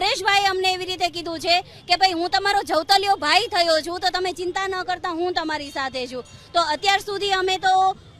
પરેશભાઈ અમને એવી રીતે કીધું છે કે ભાઈ, હું તમારો જવતલિયો ભાઈ થયો છું, તો તમે ચિંતા ન કરતા, હું તમારી સાથે છું. તો અત્યાર સુધી અમે તો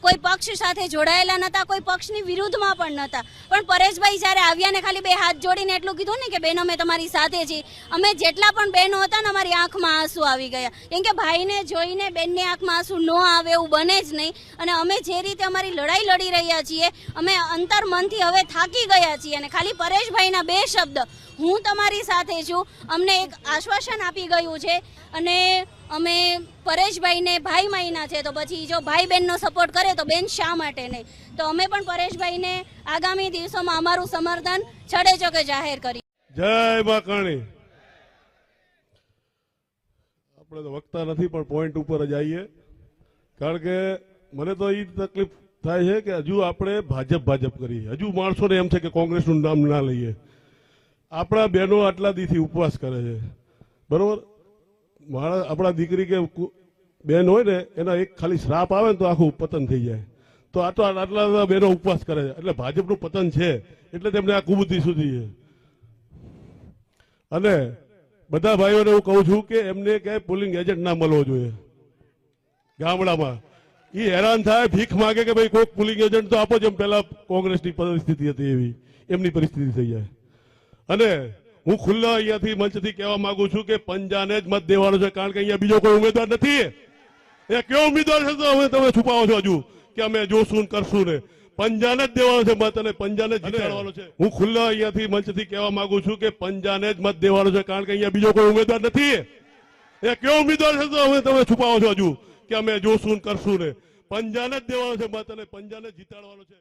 કોઈ પક્ષ સાથે જોડાયેલા નતા, કોઈ પક્ષની વિરુદ્ધમાં પણ નતા. પણ પરેશભાઈ જ્યારે આવ્યા ને ખાલી બે હાથ જોડીને એટલું કીધું ને કે બેન અમે તમારી સાથે છીએ. અમે જેટલા પણ બહેનો હતા ને, અમારી આંખમાં આંસુ આવી ગયા. કેમ કે ભાઈને જોઈને બેનની આંખમાં આંસુ ન આવે એવું બને જ નહીં. અને અમે જે રીતે અમારી લડાઈ લડી રહ્યા છીએ, અમે અંતર મનથી હવે થાકી ગયા છીએ. અને ખાલી પરેશભાઈના બે શબ્દ હું તમારી સાથે છું. અમને એક આશ્વાસન આપી ગયું છે અને અમે પરેશભાઈને ભાઈ માયના છે, તો પછી જો ભાઈ બહેનનો સપોર્ટ કરે તો બેન શા માટે નહીં? તો અમે પણ પરેશભાઈને આગામી દિવસોમાં અમારું સમર્થન છડે ચોકે જાહેર કરી જય બાકાણી. આપણે તો વક્તા નથી, પણ પોઈન્ટ ઉપર જ આવીએ. કારણ કે મને તો એ તકલીફ થાય છે કે હજુ આપણે ભાજપ ભાજપ કરીએ. હજુ માણસોને એમ છે કે કોંગ્રેસનું નામ ના લઈએ. આપણા બહેનો આટલા દીથી ઉપવાસ કરે છે. બરોબર? મારા આપણા દીકરી કે બેન હોય ને, એના એક ખાલી શ્રાપ આવે ને તો આખું પતન થઈ જાય. તો આ તો આટલા બહેનો ઉપવાસ કરે છે. એટલે ભાજપનું પતન છે. એટલે તેમને આ કુબુદ્ધિ સુધી છે. અને બધા ભાઈઓને હું કહું છું કે એમને ક્યાંય પોલિંગ એજન્ટ ના મળવો જોઈએ. ગામડામાં. એ હેરાન થાય, ભીખ માગે કે ભાઈ કોઈક પોલિંગ એજન્ટ તો આપો જેમ પહેલા કોંગ્રેસની પરિસ્થિતિ હતી એવી. એમની પરિસ્થિતિ થઈ જાય. અને હું ખુલ્લા અહીંયાથી મંચથી કહેવા માંગુ છું કે પંજાને જ મત દેવાનો છે કારણ કે અહીંયા બીજો કોઈ ઉમેદવાર નથી. એ કયો ઉમેદવાર છે તો હવે તમે છુપાવો છો હજુ કે અમે જોશું ને કરશું ને. પંજાને જ દેવાનો છે મત અને પંજાને જ જીતાડવાનો છે. હું ખુલ્લા અહીંયાથી મંચથી કહેવા માંગુ છું કે પંજાને જ મત દેવાનો છે કારણ કે અહીંયા બીજો કોઈ ઉમેદવાર નથી. એ કયો ઉમેદવાર છે તો હવે તમે છુપાવો છો હજુ કે અમે જોશું કરશું ને. પંજાને જ દેવાનો છે મત અને પંજાને જીતાડવાનો છે.